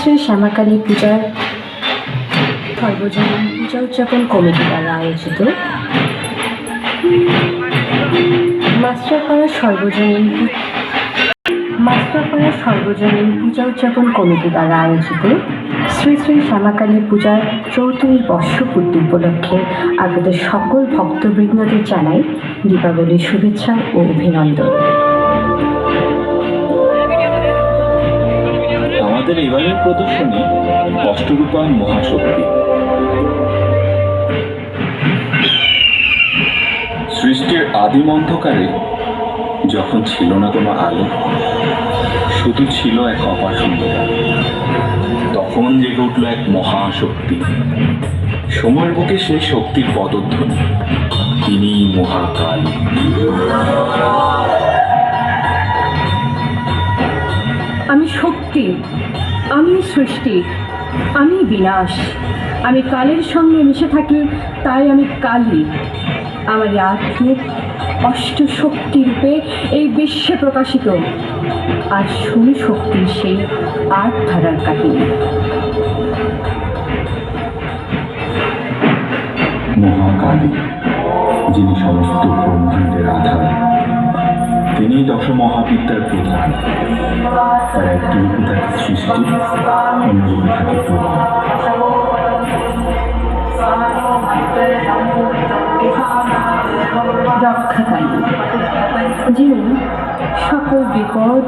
শ্যামাকালী পূজার সর্বজনীন পূজা উদযাপন কমিটি দ্বারা আয়োজিত। মাস্টারপাড়া সর্বজনীন মাস্টারপাড়া সর্বজনীন পূজা উদযাপন কমিটি দ্বারা আয়োজিত শ্রী শ্রী শ্যামাকালী পূজার চৌত্রিশ বর্ষপূর্তি উপলক্ষে আগত সকল ভক্তবৃন্দদের জানাই দীপাবলির শুভেচ্ছা ও অভিনন্দন। আমাদের এবারের প্রদর্শনী অষ্টরূপা মহাশক্তি। সৃষ্টির আদিম অন্ধকারে যখন ছিল না কোনো আলো, শুধু ছিল এক অপার সুন্দরতা। তখন জেগে উঠল এক মহাশক্তি। সময়ের বুকে সেই শক্তির পদধ্বনি। তিনি মহাকাল। আমি শক্তি, আমি সৃষ্টি, আমি বিনাশ। আমি কালের সঙ্গে মিশে থাকি, তাই আমি কালী। আমার এই আত্মিক অষ্ট রূপে এই বিশ্বে প্রকাশিত। আর শুনি শক্তির সেই আট ধারার কাহিনী। মহাকালী, যিনি সমস্ত ব্রহ্মাণ্ডের আধার। তিনি দশ মহাবিদ্যার প্রধান। তার সৃষ্টি থাকে যিনি সকল বিপদ,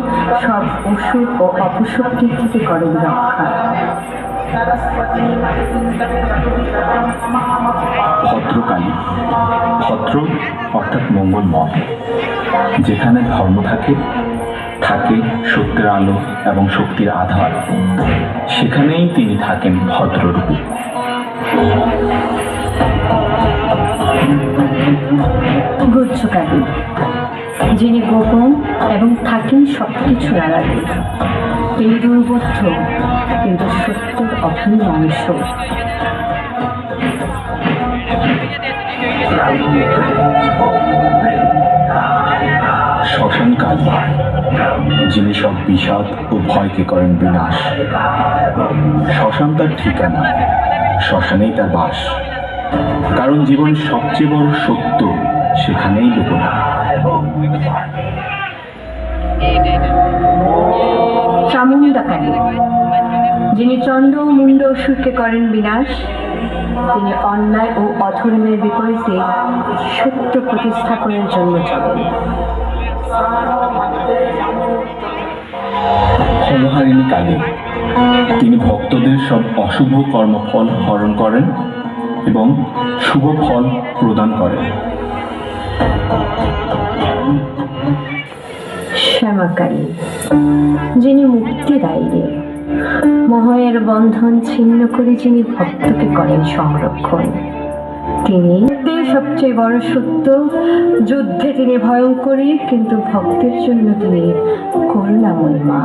সব অসুখ ও অপশক্তির থেকে করেন রক্ষা। ভদ্রকালী, ভদ্র অর্থাৎ মঙ্গলময় যেখানে ধর্ম থাকে থাকে সত্যের আলো এবং শক্তির আধার। সেখানেই তিনি থাকেন ভদ্ররূপে। গুচ্ছকালী যিনি গোপন এবং থাকেন সব কিছুর আড়ালে। তিনি দুর্বোধ্য, কিন্তু সত্যের অভিন্ন অংশ। শ্মশান কালী যিনি সব বিষাদ ও ভয়কে করেন বিনাশ। শ্মশান তার ঠিকানা, শ্মশানেই তার বাস। কারণ জীবনের সবচেয়ে বড় সত্য সেখানেই লুকোনো। যিনি চন্ড মুন্ড অসুরকে করেন বিনাশ তিনি অন্যায় ও অধর্মের বিপরীতে সত্য প্রতিস্থাপনের জন্য চলেন। কালী তিনি ভক্তদের সব অশুভ কর্মফল হরণ করেন এবং শুভ ফল প্রদান করেন শ্যামাকালী, যিনি মুক্তিদায়ী মহের বন্ধন ছিন্ন করে যিনি ভক্তকে করেন সংরক্ষণ, তিনি সবচেয়ে বড় সত্য। যুদ্ধে তিনি ভয়ঙ্করী, কিন্তু ভক্তের জন্য তিনি করুণাময়ী মা।